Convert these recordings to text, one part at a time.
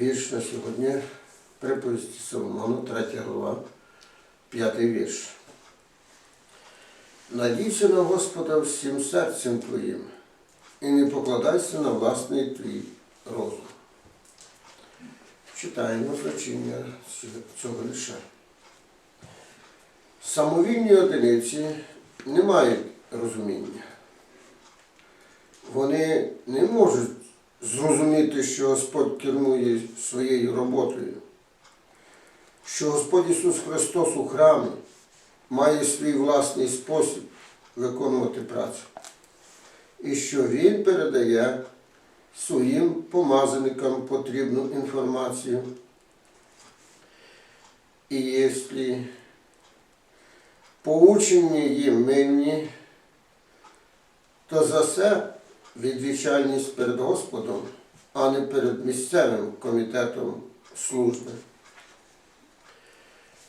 Вірш на сьогодні приповісті Соломону, 3 глава, 5 вірш. Надійся на Господа всім серцем твоїм і не покладайся на власний твій розум. Читаємо значення цього лише. Самовільні одиниці не мають розуміння. Вони не можуть зрозуміти, що Господь керує своєю роботою, що Господь Ісус Христос у храмі має свій власний спосіб виконувати працю, і що Він передає своїм помазаникам потрібну інформацію. І якщо поучені їм мильні, то за це відвічальність перед Господом, а не перед місцевим комітетом служби.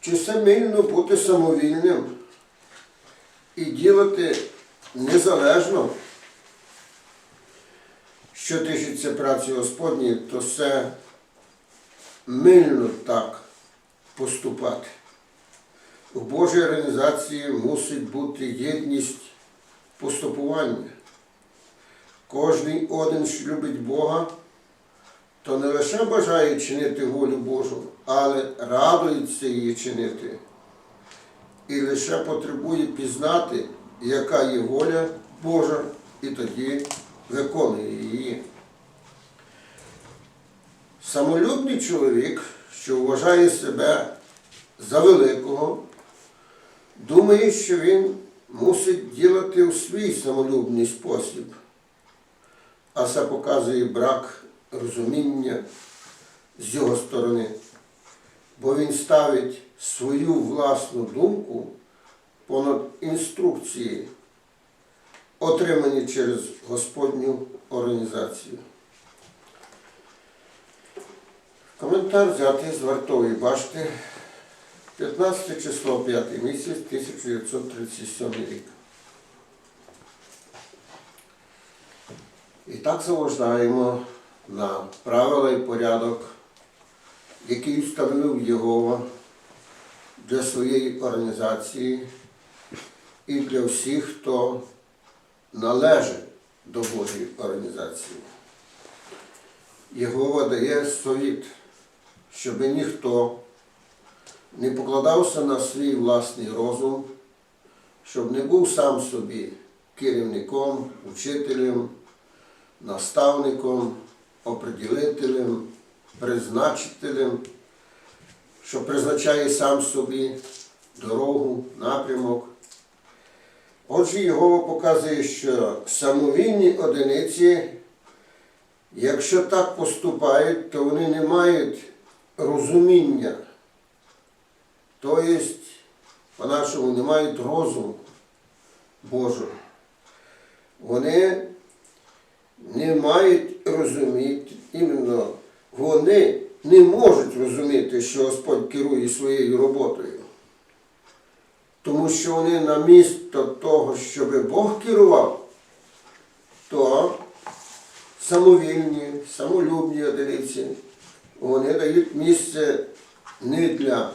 Чи це мильно бути самовільним і ділити незалежно, що тишиться праці Господній, то це мильно так поступати. У Божій організації мусить бути єдність поступування. Кожний один, що любить Бога, то не лише бажає чинити волю Божу, але радується її чинити. І лише потребує пізнати, яка є воля Божа, і тоді виконує її. Самолюбний чоловік, що вважає себе за великого, думає, що він мусить ділити у свій самолюбний спосіб а це показує брак розуміння з його сторони, бо він ставить свою власну думку понад інструкції, отримані через Господню організацію. Коментар взятий з вартової башти 15 число 5 місяць 1937 рік. І так заваждаємо на правила і порядок, який встановив Єгова для своєї організації і для всіх, хто належить до Божої організації. Єгова дає совіт, щоб ніхто не покладався на свій власний розум, щоб не був сам собі керівником, учителем наставником, оприділителем, призначителем, що призначає сам собі дорогу, напрямок. Отже, Єгова показує, що самовільні одиниці, якщо так поступають, то вони не мають розуміння, тобто, по-нашому, не мають розуму Божого. Вони не мають розуміти, іменно вони не можуть розуміти, що Господь керує своєю роботою. Тому що вони на місто того, щоб Бог керував, то самовільні, самолюбні одиниці, вони дають місце не для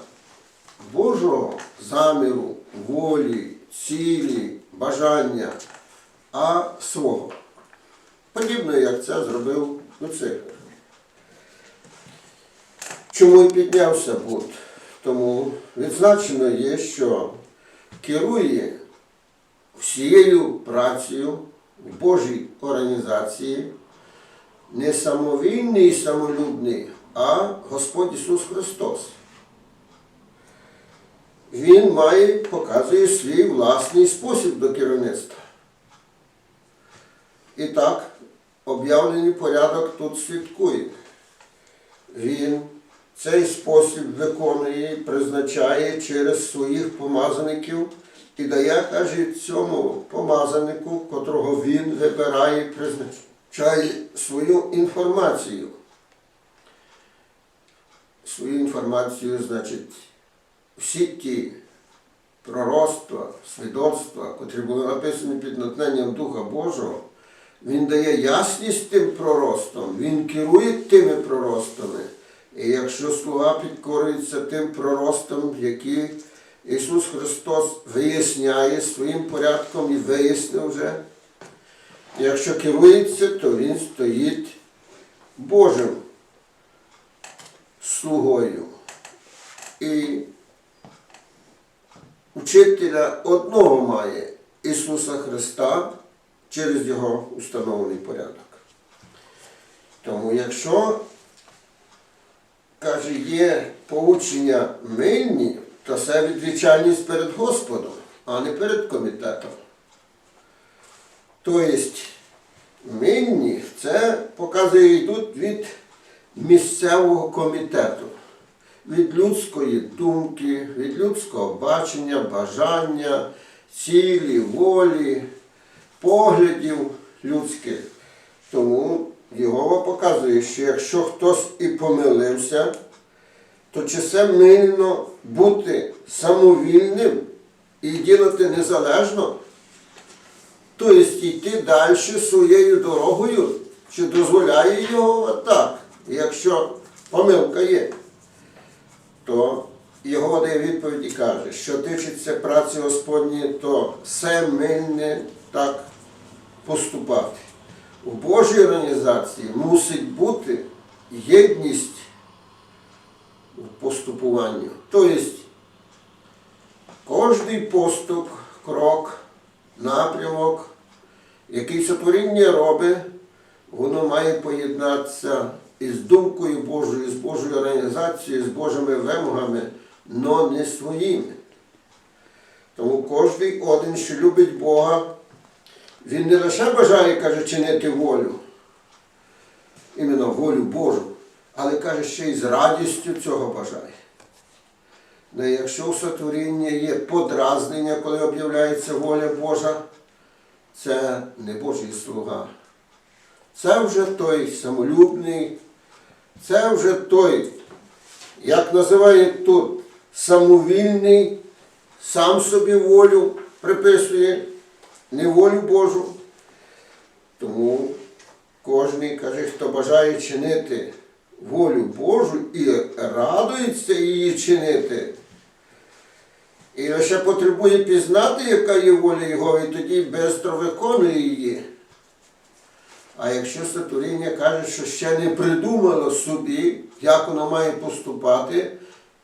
Божого заміру, волі, цілі, бажання, а свого. Подібно, як це зробив Люцифер. Чому й піднявся Буд? Тому відзначено є, що керує всією працею Божій організації не самовільний і самолюбний, а Господь Ісус Христос. Він має, показує свій власний спосіб до керівництва. І так, об'явлений порядок тут свідкує. Він цей спосіб виконує, призначає через своїх помазаників і дає, каже, цьому помазанику, котрого він вибирає, призначає свою інформацію. Свою інформацію, значить, всі ті пророцтва, свідоцтва, котрі були написані під натхненням Духа Божого, Він дає ясність тим проростам, він керує тими проростами. І якщо слуга підкорюється тим проростам, які Ісус Христос виясняє своїм порядком і вияснив вже, якщо керується, то Він стоїть Божим слугою. І учителя одного має Ісуса Христа через Його установлений порядок. Тому якщо, каже, є поучення мильні, то це відвічальність перед Господом, а не перед комітетом. Тобто мильні це показує йдуть від місцевого комітету, від людської думки, від людського бачення, бажання, цілі, волі, поглядів людських. Тому Єгова показує, що якщо хтось і помилився, то чи це мильно бути самовільним і ділити незалежно, тобто йти далі своєю дорогою, чи дозволяє його так, якщо помилка є, то його дає відповідь і каже, що тичиться праці Господні, то все мильне так поступати. У Божій організації мусить бути єдність в поступуванні. Тобто кожний поступ, крок, напрямок, який сотворіння робить, воно має поєднатися із думкою Божою, з Божою організацією, з Божими вимогами, але не своїми. Тому кожний один, що любить Бога, він не лише бажає, каже, чинити волю, іменно волю Божу, але каже, ще й з радістю цього бажає. Ну, і якщо в сотворінні є подразнення, коли об'являється воля Божа, це не Божий слуга. Це вже той самолюбний, це вже той, як називають тут, самовільний, сам собі волю приписує, не волю Божу. Тому кожен каже, хто бажає чинити волю Божу і радується її чинити, і лише потребує пізнати, яка є воля Його, і тоді бистро виконує її. А якщо сотворіння каже, що ще не придумало собі, як воно має поступати,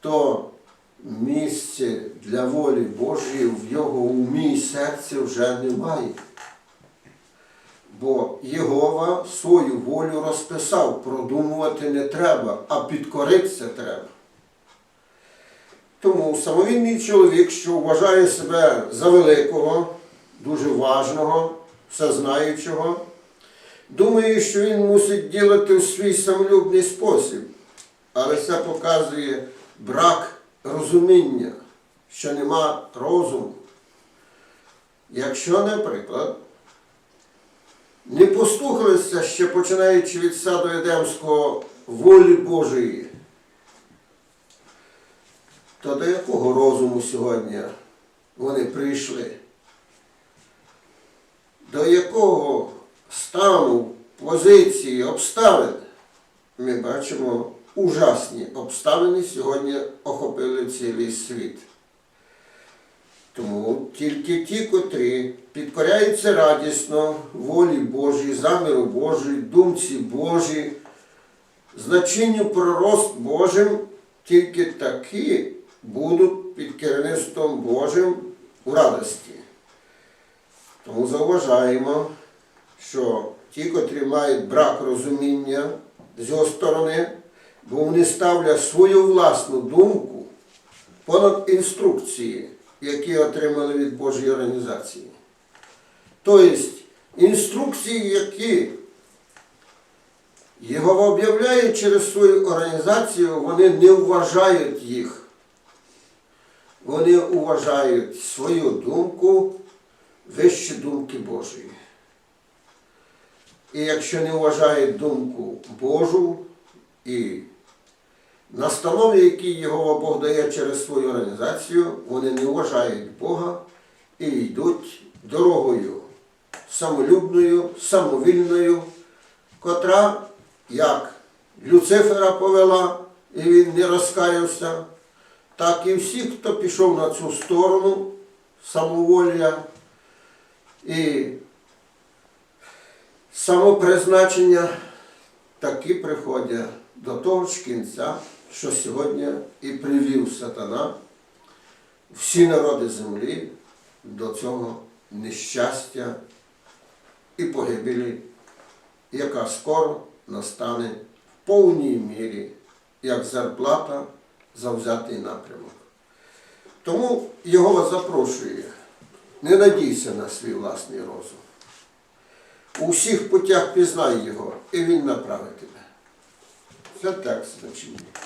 то місце для волі Божої в його умі і серці вже немає. Бо Єгова свою волю розписав, продумувати не треба, а підкоритися треба. Тому самовільний чоловік, що вважає себе за великого, дуже важного, всезнаючого, думає, що він мусить ділити у свій самолюбний спосіб. Але це показує брак розуміння, що нема розуму. Якщо, наприклад, не послухалися ще починаючи від саду Едемського волі Божої, то до якого розуму сьогодні вони прийшли? До якого стану, позиції, обставин ми бачимо ужасні обставини сьогодні охопили цілий світ. Тому тільки ті, котрі підкоряються радісно волі Божій, заміру Божій, думці Божій, значенню пророст Божим, тільки такі будуть під керівництвом Божим у радості. Тому зауважаємо, що ті, котрі мають брак розуміння з його сторони, бо вони ставлять свою власну думку понад інструкції, які отримали від Божої організації. Тобто інструкції, які його об'являє через свою організацію, вони не вважають їх. Вони вважають свою думку вище думки Божої. І якщо не вважають думку Божу і настанови, які його Бог дає через свою організацію, вони не вважають Бога і йдуть дорогою самолюбною, самовільною, котра як Люцифера повела, і він не розкаявся, так і всі, хто пішов на цю сторону самоволля і самопризначення, таки приходять до того ж кінця, що сьогодні і привів сатана всі народи землі до цього нещастя і погибелі, яка скоро настане в повній мірі, як зарплата за взятий напрямок. Тому Його запрошує, не надійся на свій власний розум. У всіх путях пізнай його, і він направить тебе. Це текст значення.